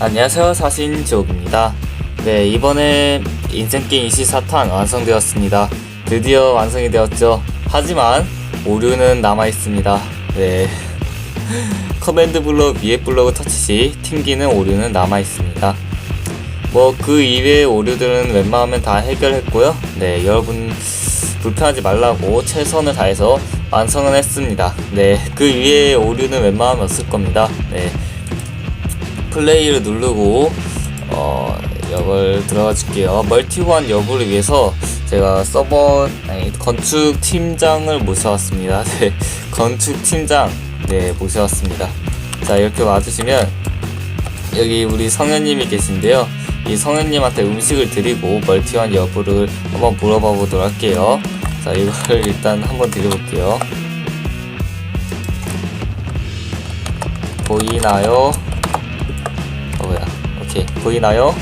안녕하세요 사신지옥입니다. 네 이번에 인생게임 24탄 완성되었습니다. 드디어 완성이 되었죠. 하지만 오류는 남아있습니다. 네. 커맨드 블록 위에 블록을 터치 시 튕기는 오류는 남아있습니다. 뭐 그 이외의 오류들은 웬만하면 다 해결했고요. 네 여러분 불편하지 말라고 최선을 다해서 완성은 했습니다 네그 이외의 오류는 웬만하면 없을 겁니다 네 플레이를 누르고 어 이걸 들어가 줄게요. 멀티원 여부를 위해서 제가 서버 아니 건축 팀장을 모셔왔습니다. 네, 건축 팀장 네 모셔왔습니다. 자 이렇게 와주시면 여기 우리 성현님이 계신데요. 이 성현님한테 음식을 드리고 멀티원 여부를 한번 물어봐 보도록 할게요. 자 이걸 일단 한번 드려볼게요. 보이나요? 어 뭐야 오케이 보이나요?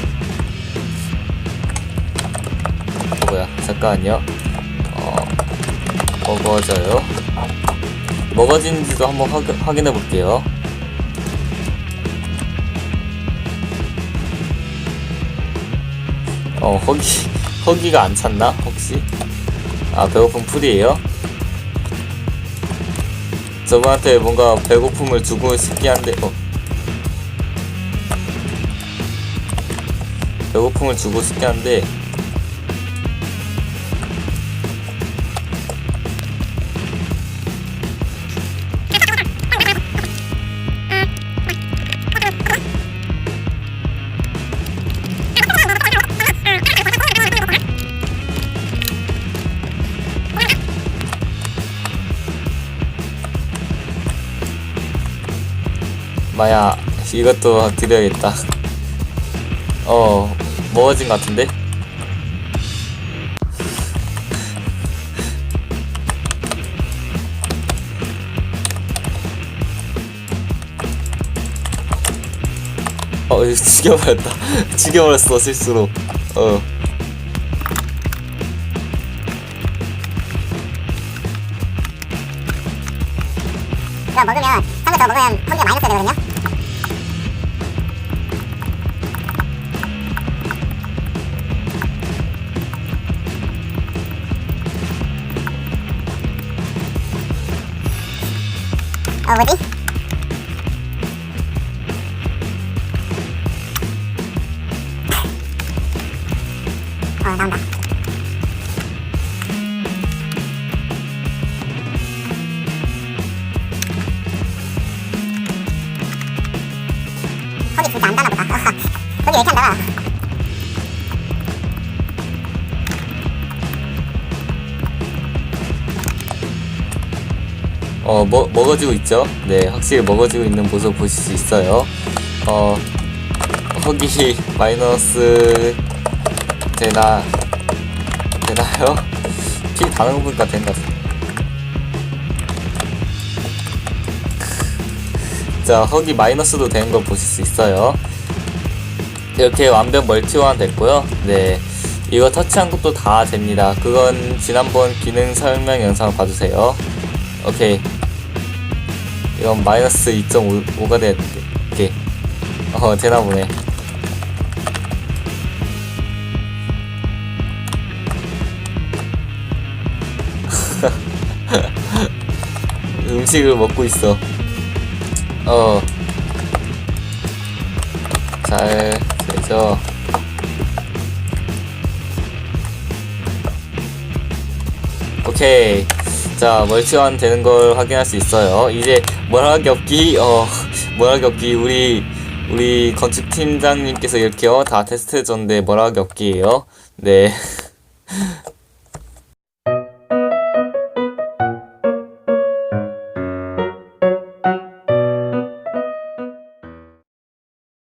어 뭐야 잠깐만요 어 먹어져요 먹어진지도 한번 확, 확인해 볼게요 어 허기 허기가 안 찼나 혹시? 아 배고픔 풀이에요? 저분한테 뭔가 배고픔을 주고 싶긴 한데 어. 배고픔을 주고 싶긴 한데 마야 이것도 드려야겠다. 어 먹어진 것 같은데? 어 죽여버렸다. 죽여버렸어 실수로. 어. 먹으면 상대 더 먹으면 펀드가 마이너스 되거든요. 어 뭐지? 어 나온 어, 먹, 먹어지고 있죠? 네, 확실히 먹어지고 있는 모습 보실 수 있어요. 어, 허기 마이너스 되나, 되나요? 피 다른 분가 된것 같아요. 자, 허기 마이너스도 되는 걸 보실 수 있어요. 이렇게 완벽 멀티화는 됐고요. 네. 이거 터치한 것도 다 됩니다. 그건 지난번 기능 설명 영상 봐주세요. 오케이. 이건 마이너스 2.5가 돼야 돼. 오케이. 어, 되나 보네. 음식을 먹고 있어. 어. 잘 되죠. 오케이. 자, 멀티원 되는 걸 확인할 수 있어요. 이제 뭐라기 없기, 어, 뭐라기 없기, 우리, 우리 건축 팀장님께서 이렇게요. 다 테스트 해줬는데 뭐라기 없기에요. 네.